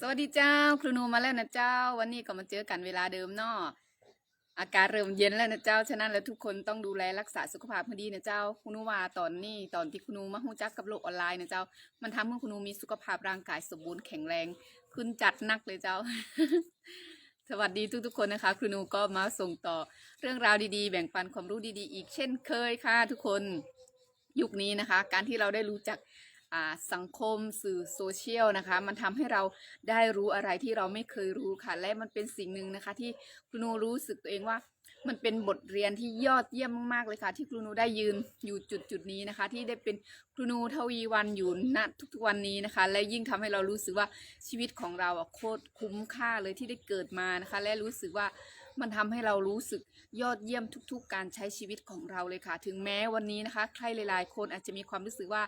สวัสดีเจ้า ครูนูมาแล้วนะเจ้า วันนี้ก็มาเจอกันเวลาเดิมเนาะอากาศเริ่มเย็นแล้วนะเจ้า ฉะนั้นแล้วทุกคนต้องดูแลรักษาสุขภาพให้ดีนะเจ้าคุณนูว่าตอนนี้ตอนที่คุณนูมาหูจักกับโลกออนไลน์นะเจ้า มันทำให้คุณนูมีสุขภาพร่างกายสมบูรณ์แข็งแรงขึ้นจัดนักเลยเจ้า สวัสดีทุกๆคนนะคะ ครูนูก็มาส่งต่อเรื่องราวดีๆ แบ่งปันความรู้ดีๆ อีกเช่นเคยค่ะ ทุกคนยุคนี้นะคะ การที่เราได้รู้จัก สังคมสื่อโซเชียลนะคะ มันทำให้เราได้รู้อะไรที่เราไม่เคยรู้ค่ะ และมันเป็นสิ่งหนึ่งนะคะ ที่ครูนูรู้สึกตัวเองว่า มันเป็นบทเรียนที่ยอดเยี่ยมมากๆเลยค่ะ ที่ครูนูได้ยืนอยู่จุดจุดนี้นะคะ ที่ได้เป็นครูนูทวีวันอยู่ณทุกๆวันนี้นะคะ และยิ่งทำให้เรารู้สึกว่าชีวิตของเราอะโคตรคุ้มค่าเลยที่ได้เกิดมานะคะ และรู้สึกว่ามันทำให้เรารู้สึกยอดเยี่ยมทุก ๆ การใช้ชีวิตของเราเลยค่ะ ถึงแม้วันนี้นะคะ ใครหลายๆ คนอาจจะมีความรู้สึกว่า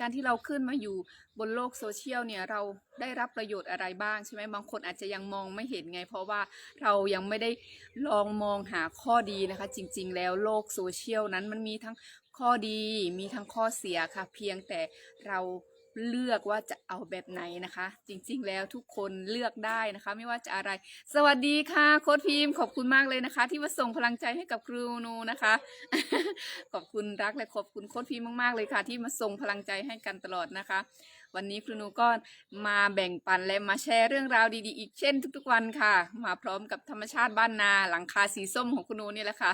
การที่เราขึ้นมาอยู่บนโลกโซเชียลเนี่ยเราได้รับประโยชน์อะไรบ้างใช่ไหมบางคนอาจจะยังมองไม่เห็นไง เพราะว่าเรายังไม่ได้ลองมองหาข้อดีนะคะ จริง ๆ แล้วโลกโซเชียลนั้นมันมีทั้งข้อดีมีทั้งข้อเสียค่ะ เพียงแต่เรา เลือกว่าจะเอาแบบไหนนะคะ จริงๆแล้วทุกคนเลือกได้นะคะ ไม่ว่าจะอะไร สวัสดีค่ะโค้ดพิมพ์ขอบคุณมากเลยนะคะ ที่มาส่งพลังใจให้กับครูนูนะคะ ขอบคุณรักและขอบคุณโค้ดพิมพ์มากๆเลยค่ะ ที่มาส่งพลังใจให้กันตลอดนะคะ วันนี้ครูนูก็มาแบ่งปันและมาแชร์เรื่องราวดีๆ อีกเช่น ทุกๆวันค่ะ มาพร้อมกับธรรมชาติบ้านนาหลังคาสีส้มของครูนูนี่แหละค่ะ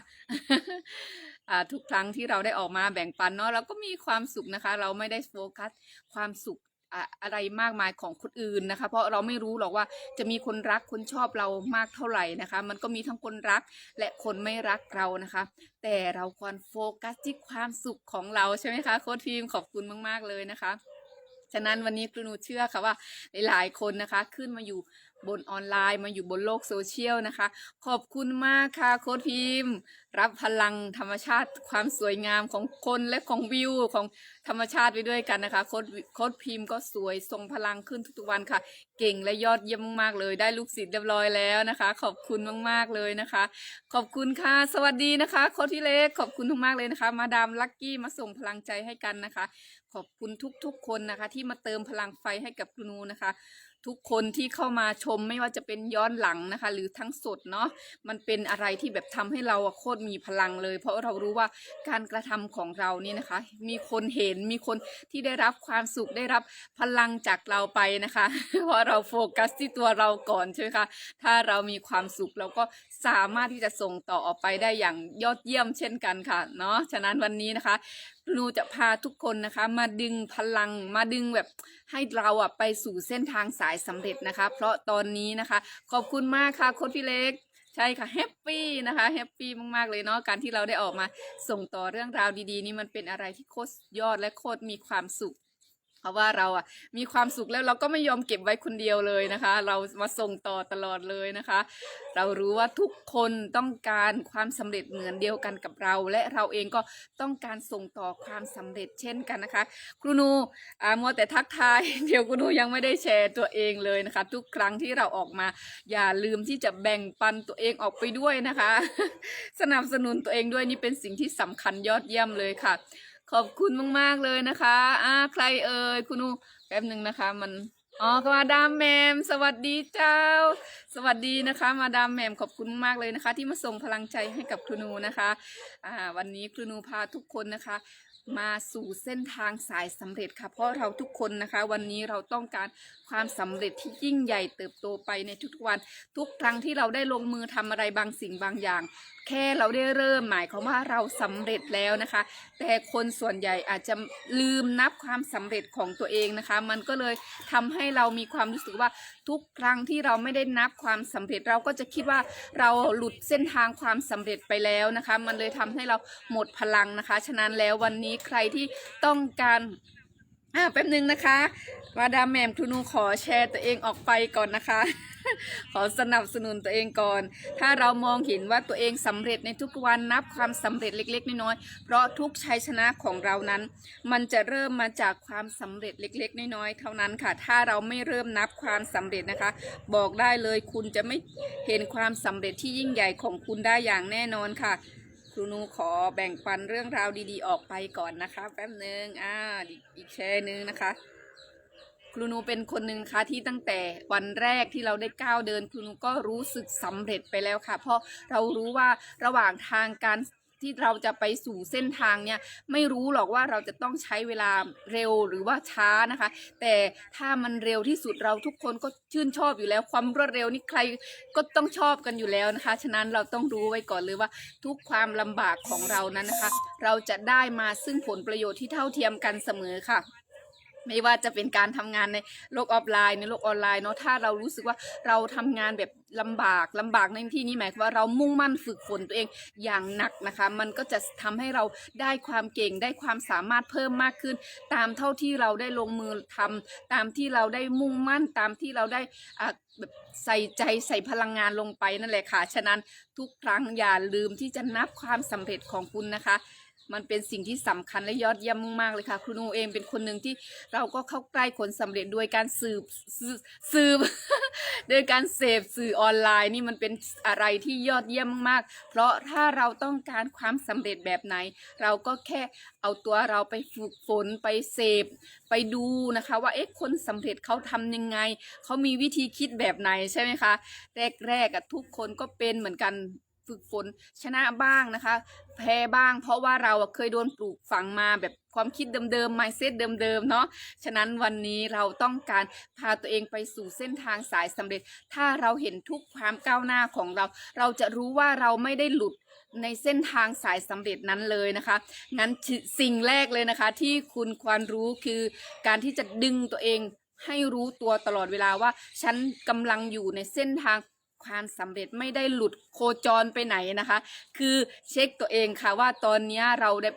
อ่า ทุกครั้งที่เราได้ออกมาแบ่งปันเนาะเราก็มีความสุขนะคะ เราไม่ได้โฟกัสความสุขอะอะไรมากมายของคนอื่นนะคะ เพราะเราไม่รู้หรอกว่าจะมีคนรักคนชอบเรามากเท่าไหร่นะคะ มันก็มีทั้งคนรักและคนไม่รักเรานะคะ แต่เราควรโฟกัสที่ความสุขของเราใช่ไหมคะโค้ชทีมขอบคุณมาก ๆเลยนะคะ ฉะนั้นวันนี้ครูหนูเชื่อค่ะว่าหลายๆคนนะคะขึ้นมาอยู่ บนออนไลน์มาอยู่บนโลกโซเชียลนะคะ ขอบคุณมากค่ะโค้ดพิมพ์ รับพลังธรรมชาติความสวยงามของคนและของวิวของธรรมชาติไปด้วยกันนะคะโค้ดโค้ดพิมพ์ก็สวยทรงพลังขึ้นทุกๆวันค่ะ เก่งและยอดเยี่ยมมากๆเลย ได้ลูกศิษย์เรียบร้อยแล้วนะคะ ขอบคุณมากๆเลยนะคะ ขอบคุณค่ะ สวัสดีนะคะโค้ดพี่เล็กขอบคุณมากๆเลยนะคะ มาดามลักกี้มาส่งพลังใจให้กันนะคะ ขอบคุณทุกๆคนนะคะ ที่มาเติมพลังไฟให้กับครูนูนะคะ ทุกคนที่เข้ามาชมไม่ว่าจะเป็นย้อนหลังนะคะ หรือทั้งสดเนาะมันเป็นอะไรที่แบบทำให้เราโคตรมีพลังเลย เพราะเรารู้ว่าการกระทำของเราเนี่ยนะคะ มีคนเห็นมีคนที่ได้รับความสุขได้รับพลังจากเราไปนะคะ เพราะเราโฟกัสที่ตัวเราก่อนใช่ไหมคะถ้าเรามีความสุขเราก็สามารถที่จะส่งต่อออกไปได้อย่างยอดเยี่ยมเช่นกันค่ะเนาะฉะนั้นวันนี้นะคะ หนูจะพาทุกคนนะคะ มาดึงพลังมาดึงแบบให้เราอะไปสู่เส้นทางสายสำเร็จนะคะ เพราะตอนนี้นะคะ ขอบคุณมากค่ะโค้ชพี่เล็กใช่ค่ะแฮปปี้นะคะแฮปปี้มากๆเลยเนาะการที่เราได้ออกมาส่งต่อเรื่องราวดีๆ นี่มันเป็นอะไรที่โคตรยอดและโคตรมีความสุข เพราะว่าเราอะมีความสุขแล้วเราก็ไม่ยอมเก็บไว้คนเดียวเลยนะคะ เรามาส่งต่อตลอดเลยนะคะ เรารู้ว่าทุกคนต้องการความสำเร็จเหมือนเดียวกันกับเรา และเราเองก็ต้องการส่งต่อความสำเร็จเช่นกันนะคะ ครูนูอ่ามัวแต่ทักทายเดี๋ยวครูนูยังไม่ได้แชร์ตัวเองเลยนะคะ ทุกครั้งที่เราออกมา อย่าลืมที่จะแบ่งปันตัวเองออกไปด้วยนะคะ สนับสนุนตัวเองด้วยนี่เป็นสิ่งที่สำคัญยอดเยี่ยมเลยค่ะ ขอบคุณมาก ๆ เลยนะคะ อ่า ใครเอ่ย คุณอูแป๊บหนึ่งนะคะ มัน อ๋อมาดามแหมม สวัสดีเจ้า สวัสดีนะคะ มาดามแหมม ขอบคุณมากเลยนะคะ ที่มาส่งพลังใจให้กับครูนูนะคะ อ่า วันนี้ครูนูพาทุกคนนะคะ มาสู่เส้นทางสายสำเร็จค่ะ เพราะเราทุกคนนะคะ วันนี้เราต้องการความสำเร็จที่ยิ่งใหญ่เติบโตไปในทุกๆวัน ทุกครั้งที่เราได้ลงมือทำอะไรบางสิ่งบางอย่าง แค่เราได้เริ่มหมายความว่าเราสำเร็จแล้วนะคะ แต่คนส่วนใหญ่อาจจะลืมนับความสำเร็จของตัวเองนะคะ มันก็เลยทำให้เรามีความรู้สึกว่า ทุกครั้งที่เราไม่ได้นับความสำเร็จเราก็จะคิดว่าเราหลุดเส้นทางความสำเร็จไปแล้วนะคะ มันเลยทำให้เราหมดพลังนะคะ ฉะนั้นแล้ววันนี้ใครที่ต้องการอ่าแป๊บนึงนะคะมาดามแหมมทูนูขอแชร์ตัวเองออกไปก่อนนะคะ ขอสนับสนุนตัวเองก่อน ถ้าเรามองเห็นว่าตัวเองสำเร็จในทุกวันนับความสำเร็จเล็ก ๆ น้อยๆ เพราะทุกชัยชนะของเรานั้น มันจะเริ่มมาจากความสำเร็จเล็ก ๆ น้อยๆ เท่านั้นค่ะ ถ้าเราไม่เริ่มนับความสำเร็จนะคะ บอกได้เลยคุณจะไม่เห็นความสำเร็จที่ยิ่งใหญ่ของคุณได้อย่างแน่นอนค่ะครูนูขอแบ่งปันเรื่องราวดีๆ ออกไปก่อนนะคะ แป๊บนึงอ่าอีกแชร์หนึงนะคะ ครูนูเป็นคนหนึ่งค่ะที่ตั้งแต่วันแรกที่เราได้ก้าวเดิน ครูนูก็รู้สึกสำเร็จไปแล้วค่ะ เพราะเรารู้ว่าระหว่างทางการที่เราจะไปสู่เส้นทางเนี่ยไม่รู้หรอกว่าเราจะต้องใช้เวลาเร็วหรือว่าช้านะคะ แต่ถ้ามันเร็วที่สุดเราทุกคนก็ชื่นชอบอยู่แล้ว ความรวดเร็วนี่ใครก็ต้องชอบกันอยู่แล้วนะคะ ฉะนั้นเราต้องรู้ไว้ก่อนเลยว่าทุกความลำบากของเรานั้นนะคะ เราจะได้มาซึ่งผลประโยชน์ที่เท่าเทียมกันเสมอค่ะ ไม่ว่าจะเป็นการทำงานในโลกออฟไลน์ในโลกออนไลน์เนาะถ้าเรารู้สึกว่าเราทำงานแบบลำบากลำบากในที่นี้หมายความว่าเรามุ่งมั่นฝึกฝนตัวเองอย่างหนักนะคะ มันก็จะทำให้เราได้ความเก่งได้ความสามารถเพิ่มมากขึ้น ตามเท่าที่เราได้ลงมือทำตามที่เราได้มุ่งมั่นตามที่เราได้อะแบบใส่ใจใส่พลังงานลงไปนั่นแหละค่ะฉะนั้นทุกครั้งอย่าลืมที่จะนับความสำเร็จของคุณนะคะ มันเป็นสิ่งที่สำคัญและยอดเยี่ยมมากๆเลยค่ะ ครูนูเองเป็นคนหนึ่งที่เราก็เข้าใกล้ผลสำเร็จด้วยการสืบสืบโดยการเสพสื่อออนไลน์นี่มันเป็นอะไรที่ยอดเยี่ยมมากๆ เพราะถ้าเราต้องการความสำเร็จแบบไหน เราก็แค่เอาตัวเราไปฝึกฝนไปเสพไปดูนะคะ ว่าเอ๊ะคนสำเร็จเขาทำยังไง เขามีวิธีคิดแบบไหนใช่ไหมคะ แรกๆทุกคนก็เป็นเหมือนกัน ฝึกฝนชนะบ้างนะคะ แพ้บ้าง เพราะว่าเราเคยโดนปลูกฝังมาแบบความคิดเดิมๆ mindset เดิมๆ เนาะ ฉะนั้นวันนี้เราต้องการพาตัวเองไปสู่เส้นทางสายสำเร็จ ถ้าเราเห็นทุกความก้าวหน้าของเรา เราจะรู้ว่าเราไม่ได้หลุดในเส้นทางสายสำเร็จนั้นเลยนะคะ งั้นสิ่งแรกเลยนะคะ ที่คุณควรรู้คือการที่จะดึงตัวเองให้รู้ตัวตลอดเวลาว่า ฉันกำลังอยู่ในเส้นทาง ความสำเร็จไม่ได้หลุดโคจรไปไหนนะคะ คือเช็คตัวเองค่ะว่าตอนนี้เราได้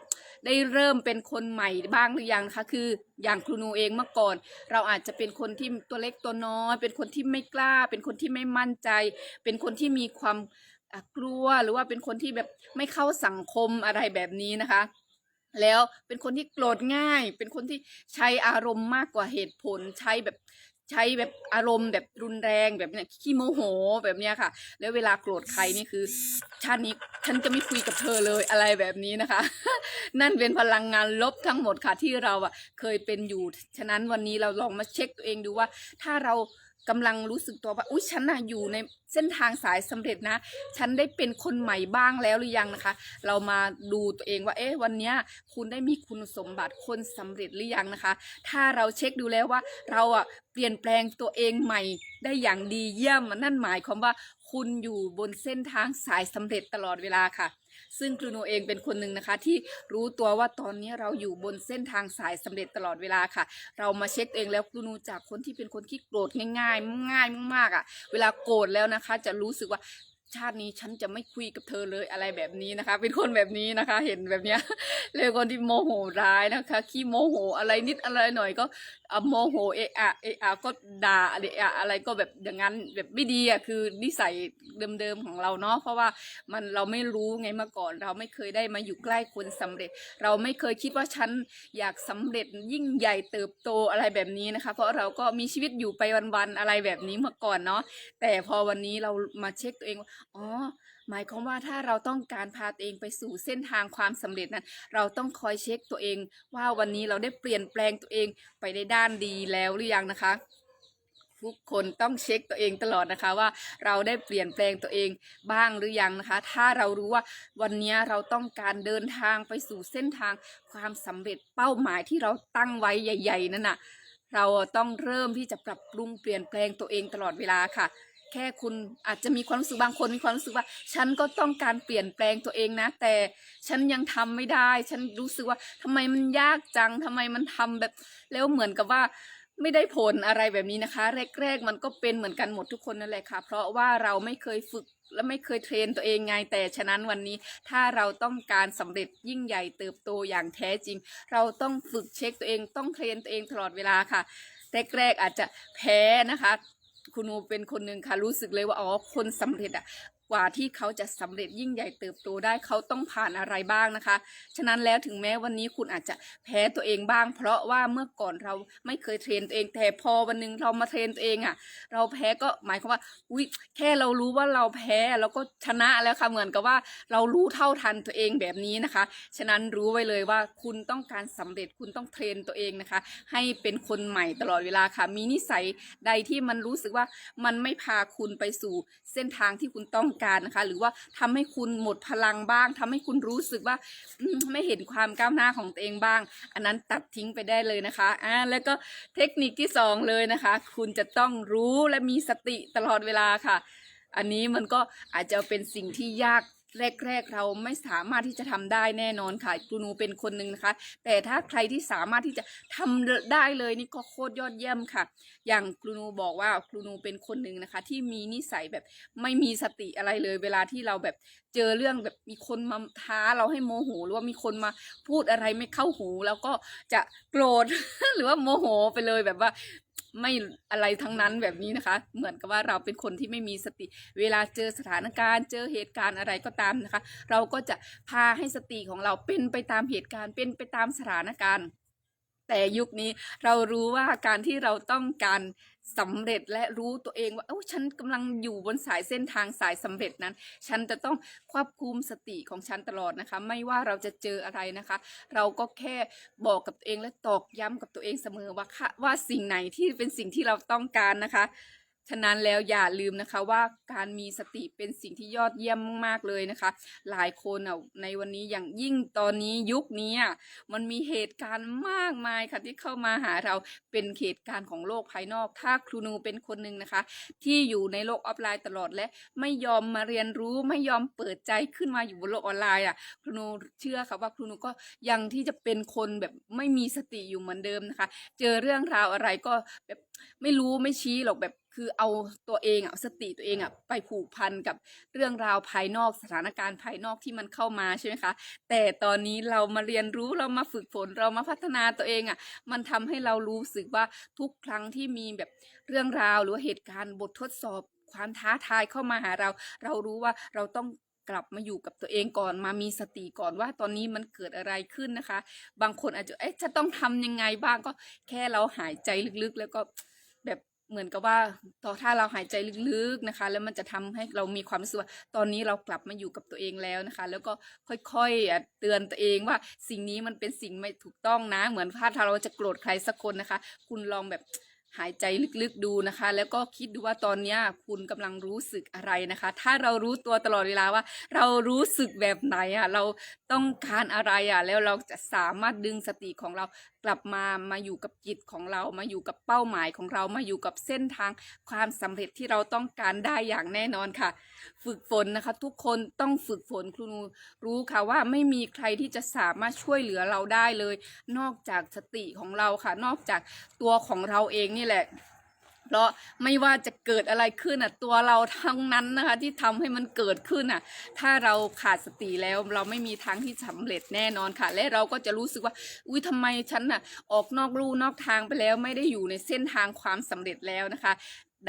ได้เริ่มเป็นคนใหม่บ้างหรือยังคะคืออย่างครูนูเองเมื่อก่อน เราอาจจะเป็นคนที่ตัวเล็กตัวน้อย เป็นคนที่ไม่กล้า เป็นคนที่ไม่มั่นใจ เป็นคนที่มีความกลัวหรือว่าเป็นคนที่แบบไม่เข้าสังคมอะไรแบบนี้นะคะ แล้วเป็นคนที่โกรธง่าย เป็นคนที่ใช้อารมณ์มากกว่าเหตุผลใช้แบบ ใช้แบบอารมณ์แบบรุนแรงแบบเนี้ยขี้โมโหแบบเนี้ยค่ะ แล้วเวลาโกรธใครนี่คือ ชาตินี้ฉันจะไม่คุยกับเธอเลยอะไรแบบนี้นะคะ นั่นเป็นพลังงานลบทั้งหมดค่ะที่เราอะเคยเป็นอยู่ ฉะนั้นวันนี้เราลองมาเช็คตัวเองดูว่า ถ้าเรา กำลังรู้สึกตัวว่าอุ้ยฉันน่ะอยู่ในเส้นทางสายสำเร็จนะ ฉันได้เป็นคนใหม่บ้างแล้วหรือยังนะคะ เรามาดูตัวเองว่าเอ๊ะวันนี้คุณได้มีคุณสมบัติคนสำเร็จหรือยังนะคะ ถ้าเราเช็คดูแล้วว่าเราอะเปลี่ยนแปลงตัวเองใหม่ได้อย่างดีเยี่ยมนั่นหมายความว่าคุณอยู่บนเส้นทางสายสำเร็จตลอดเวลาค่ะ ซึ่งครูโนเองเป็นคนหนึ่งนะคะ ที่รู้ตัวว่าตอนนี้เราอยู่บนเส้นทางสายสำเร็จตลอดเวลาค่ะ เรามาเช็คเองแล้วครูโนจากคนที่เป็นคนที่โกรธง่าย ๆ ง่ายมากๆอะ เวลาโกรธแล้วนะคะ จะรู้สึกว่า ชาตินี้ฉันจะไม่คุยกับเธอเลยอะไรแบบนี้นะคะ เป็นคนแบบนี้นะคะ เห็นแบบเนี้ยเลยคนที่โมโหร้ายนะคะ ขี้โมโหอะไรนิดอะไรหน่อยก็โมโหเอะอะเอะอะก็ด่าเอะอะอะไรก็แบบอย่างนั้นแบบไม่ดีอะคือนิสัยเดิมๆของเราเนาะเพราะว่ามันเราไม่รู้ไงมื่อก่อน เราไม่เคยได้มาอยู่ใกล้คนสำเร็จ เราไม่เคยคิดว่าฉันอยากสำเร็จยิ่งใหญ่เติบโตอะไรแบบนี้นะคะ เพราะเราก็มีชีวิตอยู่ไปวันๆอะไรแบบนี้มื่อก่อนเนาะแต่พอวันนี้เรามาเช็คตัวเองว่าอ๋อ หมายความว่าถ้าเราต้องการพาตัวเองไปสู่เส้นทางความสำเร็จนั้น เราต้องคอยเช็คตัวเอง ว่าวันนี้เราได้เปลี่ยนแปลงตัวเองไปในด้านดีแล้วหรือยังนะคะ ทุกคนต้องเช็คตัวเองตลอดนะคะว่าเราได้เปลี่ยนแปลงตัวเองบ้างหรือยังนะคะ ถ้าเรารู้ว่าวันนี้เราต้องการเดินทางไปสู่เส้นทางความสำเร็จเป้าหมายที่เราตั้งไว้ใหญ่ ๆ นั่นน่ะ เราต้องเริ่มที่จะปรับปรุงเปลี่ยนแปลงตัวเองตลอดเวลาค่ะ แค่คุณอาจจะมีความรู้สึกบางคนมีความรู้สึกว่า ฉันก็ต้องการเปลี่ยนแปลงตัวเองนะ แต่ฉันยังทำไม่ได้ ฉันรู้สึกว่าทำไมมันยากจังทำไมมันทำแบบ แล้วเหมือนกับว่าไม่ได้ผลอะไรแบบนี้นะคะ แรก ๆ มันก็เป็นเหมือนกันหมดทุกคนนั่นแหละค่ะ เพราะว่าเราไม่เคยฝึกและไม่เคยเทรนตัวเองไงแต่ฉะนั้นวันนี้ถ้าเราต้องการสำเร็จยิ่งใหญ่เติบโตอย่างแท้จริง เราต้องฝึกเช็คตัวเองต้องเทรนตัวเองตลอดเวลาค่ะ แรกๆอาจจะแพ้นะคะ คุณนูเป็นคนหนึ่งค่ะรู้สึกเลยว่าอ๋อคนสำเร็จอะกว่าที่เขาจะสำเร็จยิ่งใหญ่เติบโตได้เขาต้องผ่านอะไรบ้างนะคะ ฉะนั้นแล้วถึงแม้วันนี้คุณอาจจะแพ้ตัวเองบ้าง เพราะว่าเมื่อก่อนเราไม่เคยเทรนตัวเองแต่พอวันหนึงเรามาเทรนตัวเองอะ่ะ เราแพ้ก็หมายความว่าอุ้ยแค่เรารู้ว่าเราแพ้เราก็ชนะแล้วค่ะเหมือนกับว่าเรารู้เท่าทันตัวเองแบบนี้นะคะ ฉะนั้นรู้ไว้เลยว่าคุณต้องการสำเร็จคุณต้องเทรนตัวเองนะคะ ให้เป็นคนใหม่ตลอดเวลาค่ะ มีนิสัยใดที่มันรู้สึกว่ามันไม่พาคุณไปสู่เส้นทางที่คุณต้องการนะคะ หรือว่าทำให้คุณหมดพลังบ้างทำให้คุณรู้สึกว่าไม่เห็นความก้าวหน้าของตัวเองบ้าง อันนั้นตัดทิ้งไปได้เลยนะคะอ่าแล้วก็เทคนิคที่สองเลยนะคะ คุณจะต้องรู้และมีสติตลอดเวลาค่ะ อันนี้มันก็อาจจะเป็นสิ่งที่ยาก แรกๆเราไม่สามารถที่จะทำได้แน่นอนค่ะครูนูเป็นคนหนึ่งนะคะ แต่ถ้าใครที่สามารถที่จะทำได้เลยนี่ก็โคตรยอดเยี่ยมค่ะ อย่างครูนูบอกว่าครูนูเป็นคนหนึ่งนะคะ ที่มีนิสัยแบบไม่มีสติอะไรเลย เวลาที่เราแบบเจอเรื่องแบบมีคนมาท้าเราให้โมโหหรือว่ามีคนมาพูดอะไรไม่เข้าหู แล้วก็จะโกรธหรือว่าโมโหไปเลยแบบว่า ไม่อะไรทั้งนั้นแบบนี้นะคะ เหมือนกับว่าเราเป็นคนที่ไม่มีสติ เวลาเจอสถานการณ์เจอเหตุการณ์อะไรก็ตามนะคะ เราก็จะพาให้สติของเราเป็นไปตามเหตุการณ์ เป็นไปตามสถานการณ์ แต่ยุคนี้เรารู้ว่าการที่เราต้องการ สำเร็จและรู้ตัวเองว่าเอ้าฉันกำลังอยู่บนสายเส้นทางสายสำเร็จนั้น ฉันจะต้องควบคุมสติของฉันตลอดนะคะ ไม่ว่าเราจะเจออะไรนะคะ เราก็แค่บอกกับตัวเองและตอกย้ำกับตัวเองเสมอว่าค่ะว่าสิ่งไหนที่เป็นสิ่งที่เราต้องการนะคะ ฉะนั้นแล้วอย่าลืมนะคะว่าการมีสติเป็นสิ่งที่ยอดเยี่ยมมากๆเลยนะคะ หลายคนอะในวันนี้อย่างยิ่งตอนนี้ยุคนี้อะมันมีเหตุการณ์มากมายค่ะที่เข้ามาหาเราเป็นเหตุการณ์ของโลกภายนอก ถ้าครูนูเป็นคนหนึ่งนะคะ ที่อยู่ในโลกออฟไลน์ตลอดและไม่ยอมมาเรียนรู้ไม่ยอมเปิดใจขึ้นมาอยู่บนโลกออนไลน์อะครูนูเชื่อค่ะว่าครูนูก็ยังที่จะเป็นคนแบบไม่มีสติอยู่เหมือนเดิมนะคะ เจอเรื่องราวอะไรก็แบบไม่รู้ไม่ชี้หรอกแบบคือเอาตัวเองอะสติตัวเองอะไปผูกพันกับเรื่องราวภายนอกสถานการณ์ภายนอกที่มันเข้ามาใช่ไหมคะ แต่ตอนนี้เรามาเรียนรู้เรามาฝึกฝนเรามาพัฒนาตัวเองอะ มันทำให้เรารู้สึกว่าทุกครั้งที่มีแบบเรื่องราวหรือเหตุการณ์บททดสอบความท้าทายเข้ามาหาเรา เรารู้ว่าเราต้อง กลับมาอยู่กับตัวเองก่อนมามีสติก่อนว่าตอนนี้มันเกิดอะไรขึ้นนะคะ บางคนอาจจะเอ๊ะจะต้องทำยังไงบ้างก็แค่เราหายใจลึกๆ แล้วก็แบบเหมือนกับว่าต่อถ้าเราหายใจลึกๆนะคะ แล้วมันจะทำให้เรามีความรู้สึกว่าตอนนี้เรากลับมาอยู่กับตัวเองแล้วนะคะ แล้วก็ค่อยๆเตือนตัวเองว่าสิ่งนี้มันเป็นสิ่งไม่ถูกต้องนะ เหมือนถ้าเราจะโกรธใครสักคนนะคะ คุณลองแบบ หายใจลึกๆดูนะคะ แล้วก็คิดดูว่าตอนนี้คุณกำลังรู้สึกอะไรนะคะ ถ้าเรารู้ตัวตลอดเวลาว่า เรารู้สึกแบบไหนอะเราต้องการอะไรอะแล้วเราจะสามารถดึงสติของเรา กลับมามาอยู่กับจิตของเรามาอยู่กับเป้าหมายของเรามาอยู่กับเส้นทางความสำเร็จที่เราต้องการได้อย่างแน่นอนค่ะ ฝึกฝนนะคะ ทุกคนต้องฝึกฝนครูนูรู้ค่ะว่าไม่มีใครที่จะสามารถช่วยเหลือเราได้เลย นอกจากสติของเราค่ะ นอกจากตัวของเราเองนี่แหละ เพราะไม่ว่าจะเกิดอะไรขึ้นอะตัวเราทั้งนั้นนะคะที่ทำให้มันเกิดขึ้นอะ ถ้าเราขาดสติแล้วเราไม่มีทางที่สำเร็จแน่นอนค่ะ และเราก็จะรู้สึกว่า อุ้ยทำไมฉันอะออกนอกลู่นอกทางไปแล้วไม่ได้อยู่ในเส้นทางความสำเร็จแล้วนะคะ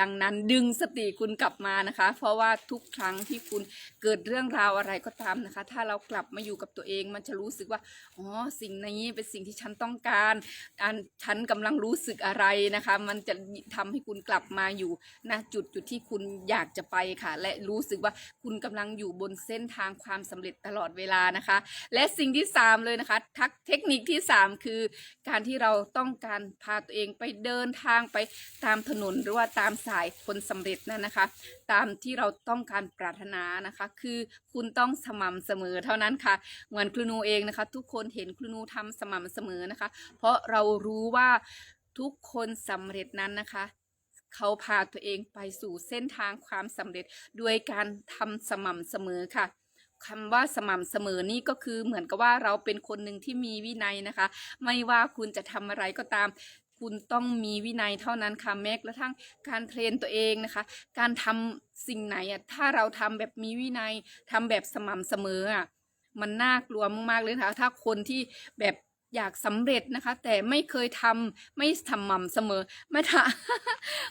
ดังนั้นดึงสติคุณกลับมานะคะ เพราะว่าทุกครั้งที่คุณเกิดเรื่องราวอะไรก็ตามนะคะ ถ้าเรากลับมาอยู่กับตัวเองมันจะรู้สึกว่าอ๋อสิ่งนี้เป็นสิ่งที่ฉันต้องการอันฉันกำลังรู้สึกอะไรนะคะ มันจะทำให้คุณกลับมาอยู่ณจุดจุดที่คุณอยากจะไปค่ะ และรู้สึกว่าคุณกำลังอยู่บนเส้นทางความสำเร็จตลอดเวลานะคะ และสิ่งที่สามเลยนะคะทักเทคนิคที่สามคือ การที่เราต้องการพาตัวเองไปเดินทางไปตามถนนหรือว่าตามสายคนสำเร็จนั่นนะคะ ตามที่เราต้องการปรารถนานะคะ คือคุณต้องสม่ำเสมอเท่านั้นค่ะเหมือนครูนูเองนะคะ ทุกคนเห็นครูนูทำสม่ำเสมอนะคะ เพราะเรารู้ว่าทุกคนสำเร็จนั้นนะคะเขาพาตัวเองไปสู่เส้นทางความสำเร็จด้วยการทำสม่ำเสมอค่ะคำว่าสม่ำเสมอนี่ก็คือเหมือนกับว่าเราเป็นคนหนึ่งที่มีวินัยนะคะ ไม่ว่าคุณจะทำอะไรก็ตาม คุณต้องมีวินัยเท่านั้นค่ะแม้กระทั่งการเทรนตัวเองนะคะ การทำสิ่งไหนอะถ้าเราทำแบบมีวินัยทำแบบสม่ำเสมออะมันน่ากลัวมากๆเลยนะคะถ้าคนที่แบบอยากสำเร็จนะคะ แต่ไม่เคยทำไม่สม่ำเสมอ ไม่ทะ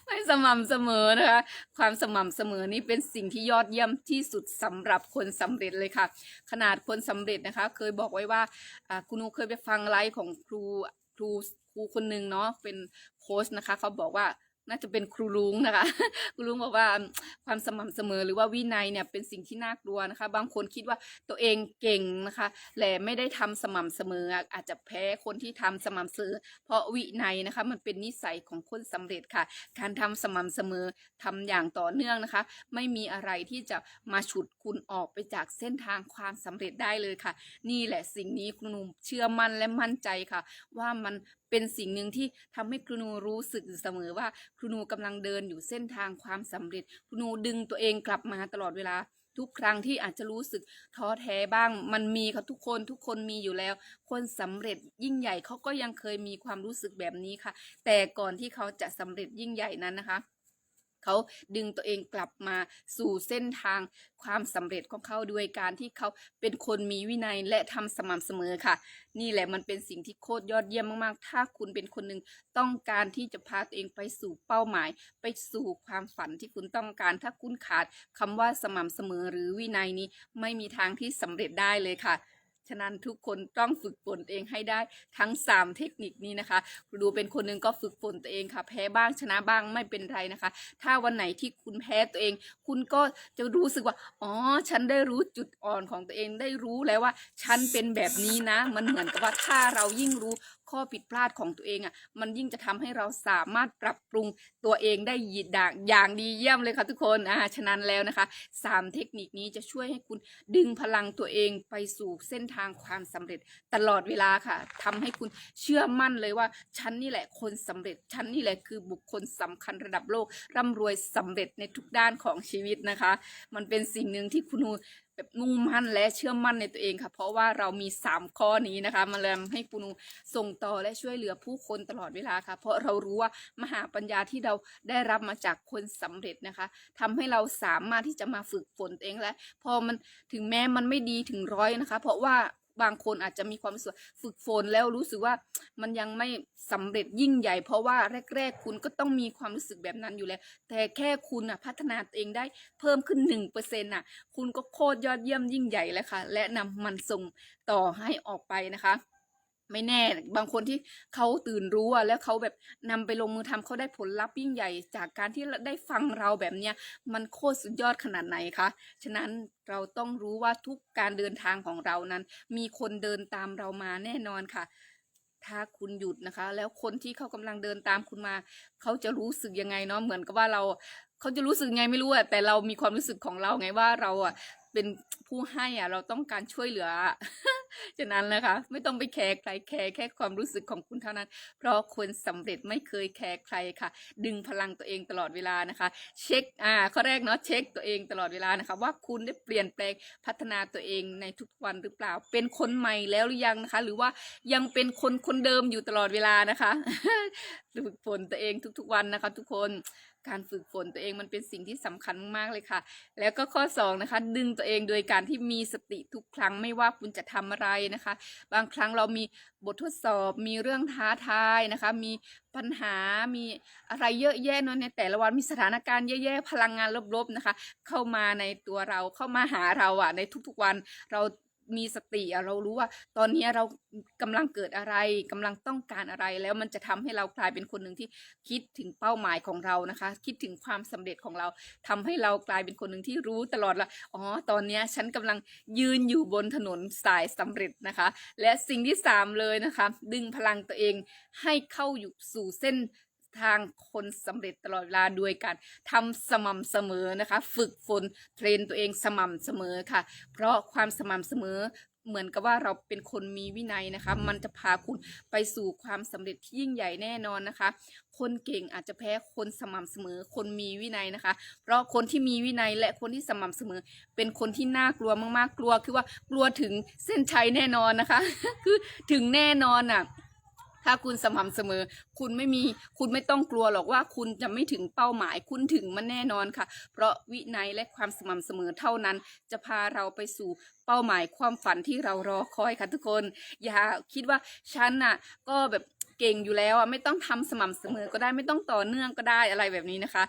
ไม่สม่ำเสมอนะคะ ความสม่ำเสมอนี้เป็นสิ่งที่ยอดเยี่ยมที่สุดสำหรับคนสำเร็จเลยค่ะ ขนาดคนสำเร็จนะคะ เคยบอกไว้ว่าคุณนูเคยไปฟังไลฟ์ของครูครู ครูคนหนึ่งเนาะเป็นโค้ชนะคะเขาบอกว่าน่าจะเป็นครูลุงนะคะครูลุงบอกว่าความสม่ำเสมอหรือว่าวินัยเนี่ยเป็นสิ่งที่น่ากลัวนะคะ บางคนคิดว่าตัวเองเก่งนะคะแต่ไม่ได้ทำสม่ำเสมอ อาจจะแพ้คนที่ทำสม่ำเสมอ เพราะวินัยนะคะ มันเป็นนิสัยของคนสำเร็จค่ะ การทำสม่ำเสมอทำอย่างต่อเนื่องนะคะ ไม่มีอะไรที่จะมาฉุดคุณออกไปจากเส้นทางความสำเร็จได้เลยค่ะ นี่แหละสิ่งนี้คุณหนุ่มเชื่อมั่นและมั่นใจค่ะ ว่ามัน เป็นสิ่งหนึ่งที่ทำให้ครูนูรู้สึกอยู่เสมอว่าครูนูกำลังเดินอยู่เส้นทางความสำเร็จครูนูดึงตัวเองกลับมาตลอดเวลาทุกครั้งที่อาจจะรู้สึกท้อแท้บ้าง มันมีค่ะทุกคนทุกคนมีอยู่แล้ว คนสำเร็จยิ่งใหญ่เขาก็ยังเคยมีความรู้สึกแบบนี้ค่ะ แต่ก่อนที่เขาจะสำเร็จยิ่งใหญ่นั้นนะคะ เขาดึงตัวเองกลับมาสู่เส้นทางความสำเร็จของเขาด้วยการที่เขาเป็นคนมีวินัยและทำสม่ำเสมอค่ะ นี่แหละมันเป็นสิ่งที่โคตรยอดเยี่ยมมากๆ ถ้าคุณเป็นคนหนึ่งต้องการที่จะพาตัวเองไปสู่เป้าหมาย ไปสู่ความฝันที่คุณต้องการ ถ้าคุณขาดคำว่าสม่ำเสมอหรือวินัยนี้ไม่มีทางที่สำเร็จได้เลยค่ะ ฉะนั้นทุกคนต้องฝึกฝนตัวเองให้ได้ทั้ง 3 เทคนิคนี้นะคะดูเป็นคนหนึ่งก็ฝึกฝนตัวเองค่ะ แพ้บ้างชนะบ้างไม่เป็นไรนะคะ ถ้าวันไหนที่คุณแพ้ตัวเอง คุณก็จะรู้สึกว่า อ๋อ ฉันได้รู้จุดอ่อนของตัวเองได้รู้แล้วว่า ฉันเป็นแบบนี้นะ มันเหมือนกับว่าถ้าเรายิ่งรู้ ข้อผิดพลาดของตัวเองอะมันยิ่งจะทำให้เราสามารถปรับปรุงตัวเองได้อย่างอย่างดีเยี่ยมเลยค่ะทุกคนอ่าฉะนั้นแล้วนะคะสามเทคนิคนี้จะช่วยให้คุณดึงพลังตัวเองไปสู่เส้นทางความสำเร็จตลอดเวลาค่ะทำให้คุณเชื่อมั่นเลยว่าฉันนี่แหละคนสำเร็จฉันนี่แหละคือบุคคลสำคัญระดับโลกร่ำรวยสำเร็จในทุกด้านของชีวิตนะคะ มันเป็นสิ่งหนึ่งที่คุณแบบมุ่งมั่นและเชื่อมั่นในตัวเองค่ะ เพราะว่าเรามี 3 ข้อนี้นะคะมันเลยทำให้คุณนูส่งต่อและช่วยเหลือผู้คนตลอดเวลาค่ะ เพราะเรารู้ว่ามหาปัญญาที่เราได้รับมาจากคนสำเร็จนะคะทำให้เราสามารถที่จะมาฝึกฝนตัวเองและ พอมันถึงแม้มันไม่ดีถึงร้อยนะคะ เพราะว่า บางคนอาจจะมีความรู้สึกฝึกฝนแล้วรู้สึกว่ามันยังไม่สำเร็จยิ่งใหญ่ เพราะว่าแรก ๆ คุณก็ต้องมีความรู้สึกแบบนั้นอยู่แล้ว แต่แค่คุณอะพัฒนาตัวเองได้เพิ่มขึ้นหนึ่งเปอร์เซ็นต์่ะ คุณก็โคตรยอดเยี่ยมยิ่งใหญ่แล้วค่ะ และนำมันส่งต่อให้ออกไปนะคะ ไม่แน่บางคนที่เขาตื่นรู้อะแล้วเขาแบบนำไปลงมือทำเขาได้ผลลัพธ์ยิ่งใหญ่ จากการที่ได้ฟังเราแบบเนี้ยมันโคตรสุดยอดขนาดไหนคะฉะนั้นเราต้องรู้ว่าทุกการเดินทางของเรานั้น มีคนเดินตามเรามาแน่นอนค่ะ ถ้าคุณหยุดนะคะ แล้วคนที่เขากำลังเดินตามคุณมา เขาจะรู้สึกยังไงเนาะเหมือนกับว่าเราเขาจะรู้สึกไงไม่รู้อะแต่เรามีความรู้สึกของเราไงว่าเราอะ เป็นผู้ให้อะเราต้องการช่วยเหลือฉะนั้นนะคะ ไม่ต้องไปแคร์ใครแคร์แค่ความรู้สึกของคุณเท่านั้น เพราะคนสำเร็จไม่เคยแคร์ใครค่ะ ดึงพลังตัวเองตลอดเวลานะคะ เช็คอ่าข้อแรกเนาะเช็คตัวเองตลอดเวลานะคะ ว่าคุณได้เปลี่ยนแปลงพัฒนาตัวเองในทุกวันหรือเปล่า เป็นคนใหม่แล้วหรือยังนะคะ หรือว่ายังเป็นคนคนเดิมอยู่ตลอดเวลานะคะฝึกฝนตัวเองทุกๆวันนะคะ ทุกคน การฝึกฝนตัวเองมันเป็นสิ่งที่สำคัญมากๆเลยค่ะ แล้วก็ข้อสองนะคะดึงตัวเองโดยการที่มีสติทุกครั้งไม่ว่าคุณจะทำอะไรนะคะ บางครั้งเรามีบททดสอบมีเรื่องท้าทายนะคะ มีปัญหามีอะไรเยอะแยะเนอะในแต่ละวันมีสถานการณ์แย่ๆพลังงานลบๆนะคะ เข้ามาในตัวเราเข้ามาหาเราอะในทุกๆวันเรา มีสติเรารู้ว่า ตอนนี้เรากำลังเกิดอะไรกำลังต้องการอะไรแล้วมันจะทำให้เรากลายเป็นคนหนึ่งที่คิดถึงเป้าหมายของเรานะคะ คิดถึงความสำเร็จของเราทำให้เรากลายเป็นคนหนึ่งที่รู้ตลอดละอ๋อตอนนี้ฉันกำลังยืนอยู่บนถนนสายสำเร็จนะคะ และสิ่งที่สามเลยนะคะ ดึงพลังตัวเองให้เข้าอยู่สู่เส้น ทางคนสำเร็จตลอดเวลาด้วยการทำสม่ำเสมอนะคะ ฝึกฝนเทรนตัวเองสม่ำเสมอค่ะ เพราะความสม่ำเสมอเหมือนกับว่าเราเป็นคนมีวินัยนะคะ มันจะพาคุณไปสู่ความสำเร็จที่ยิ่งใหญ่แน่นอนนะคะ คนเก่งอาจจะแพ้คนสม่ำเสมอ คนมีวินัยนะคะ เพราะคนที่มีวินัยและคนที่สม่ำเสมอ เป็นคนที่น่ากลัวมากๆกลัว คือว่ากลัวถึงเส้นชัยแน่นอนนะคะ คือถึงแน่นอนอะ ถ้าคุณสม่ำเสมอ คุณไม่มีคุณไม่ต้องกลัวหรอกว่าคุณจะไม่ถึงเป้าหมาย คุณถึงมันแน่นอนค่ะ เพราะวินัยและความสม่ำเสมอเท่านั้น จะพาเราไปสู่เป้าหมายความฝันที่เรารอคอยค่ะทุกคน อย่าคิดว่าฉันน่ะ ก็แบบเก่งอยู่แล้วอะไม่ต้องทำสม่ำเสมอก็ได้ไม่ต้องต่อเนื่องก็ได้อะไรแบบนี้นะคะ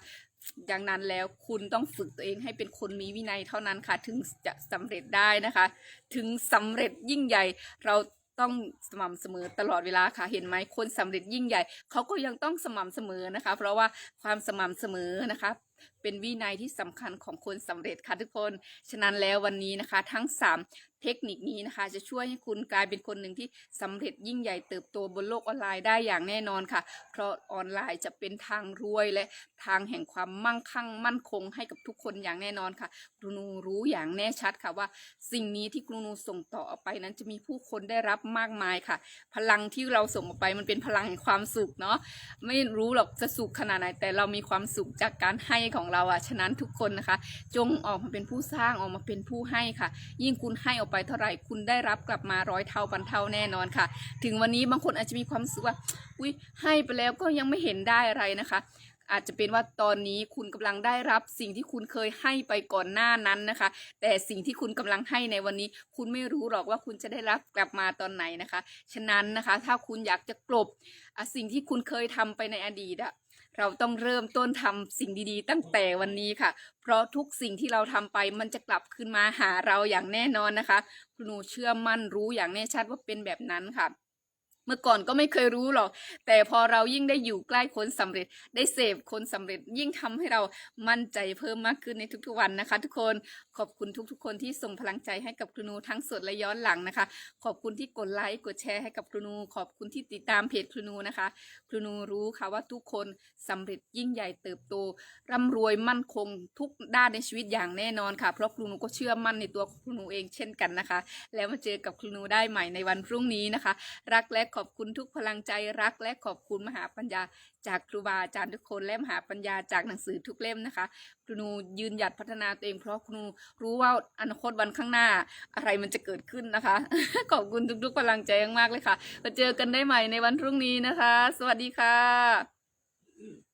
ดังนั้นแล้วคุณต้องฝึกตัวเองให้เป็นคนมีวินัยเท่านั้นค่ะ ถึงจะสำเร็จได้นะคะ ถึงสำเร็จยิ่งใหญ่เรา ต้องสม่ำเสมอตลอดเวลาค่ะเห็นไหมคนสำเร็จยิ่งใหญ่เขาก็ยังต้องสม่ำเสมอนะคะ เพราะว่าความสม่ำเสมอนะคะ เป็นวินัยที่สำคัญของคนสำเร็จค่ะทุกคน ฉะนั้นแล้ววันนี้นะคะ ทั้ง 3 เทคนิคนี้นะคะ จะช่วยให้คุณกลายเป็นคนหนึ่งที่สำเร็จยิ่งใหญ่เติบโตบนโลกออนไลน์ได้อย่างแน่นอนค่ะ เพราะออนไลน์จะเป็นทางรวยและทางแห่งความมั่งคั่งมั่นคงให้กับทุกคนอย่างแน่นอนค่ะครูนูรู้อย่างแน่ชัดค่ะว่า สิ่งนี้ที่ครูนูส่งต่อออกไปนั้นจะมีผู้คนได้รับมากมายค่ะ พลังที่เราส่งออกไปมันเป็นพลังแห่งความสุขเนาะไม่รู้หรอกจะสุขขนาดไหนแต่เรามีความสุขจากการให้ของเราอะฉะนั้นทุกคนนะคะ จงออกมาเป็นผู้สร้างออกมาเป็นผู้ให้ค่ะ ยิ่งคุณให้ออกไปเท่าไหร่คุณได้รับกลับมาร้อยเท่าพันเท่าแน่นอนค่ะ ถึงวันนี้บางคนอาจจะมีความสึกว่าอุ้ยให้ไปแล้วก็ยังไม่เห็นได้อะไรนะคะอาจจะเป็นว่าตอนนี้คุณกำลังได้รับสิ่งที่คุณเคยให้ไปก่อนหน้านั้นนะคะ แต่สิ่งที่คุณกำลังให้ในวันนี้ คุณไม่รู้หรอกว่าคุณจะได้รับกลับมาตอนไหนนะคะ ฉะนั้นนะคะ ถ้าคุณอยากจะกลบสิ่งที่คุณเคยทำไปในอดีตอะ เราต้องเริ่มต้นทำสิ่งดีๆ ตั้งแต่วันนี้ค่ะ เพราะทุกสิ่งที่เราทำไปมันจะกลับคืนมาหาเราอย่างแน่นอนนะคะคุณหนูเชื่อมั่นรู้อย่างแน่ชัดว่าเป็นแบบนั้นค่ะ เมื่อก่อนก็ไม่เคยรู้หรอก แต่พอเรายิ่งได้อยู่ใกล้คนสำเร็จ ได้เสพคนสำเร็จ ยิ่งทำให้เรามั่นใจเพิ่มมากขึ้นในทุกๆวันนะคะ ทุกคน ขอบคุณทุกๆ คนที่ส่งพลังใจให้กับครูนูทั้งสดและย้อนหลังนะคะ ขอบคุณที่กดไลค์กดแชร์ให้กับครูนู ขอบคุณที่ติดตามเพจครูนูนะคะ ครูนูรู้ค่ะว่าทุกคนสำเร็จยิ่งใหญ่เติบโต ร่ำรวยมั่นคงทุกด้านในชีวิตอย่างแน่นอนค่ะ เพราะครูนูก็เชื่อมั่นในตัวครูนูเองเช่นกันนะคะ แล้วมาเจอกับครูนูได้ใหม่ในวันพรุ่งนี้นะคะ รักและขอบคุณทุกพลังใจรัก และขอบคุณมหาปัญญา จากครูบาอาจารย์ทุกคนและมหาปัญญาจากหนังสือทุกเล่มนะคะครูนูยืนหยัดพัฒนาตัวเองเพราะครูนูรู้ว่าอนาคตวันข้างหน้าอะไรมันจะเกิดขึ้นนะคะ ขอบคุณทุกๆพลังใจมากๆเลยค่ะมาเจอกันได้ใหม่ในวันพรุ่งนี้นะคะ สวัสดีค่ะ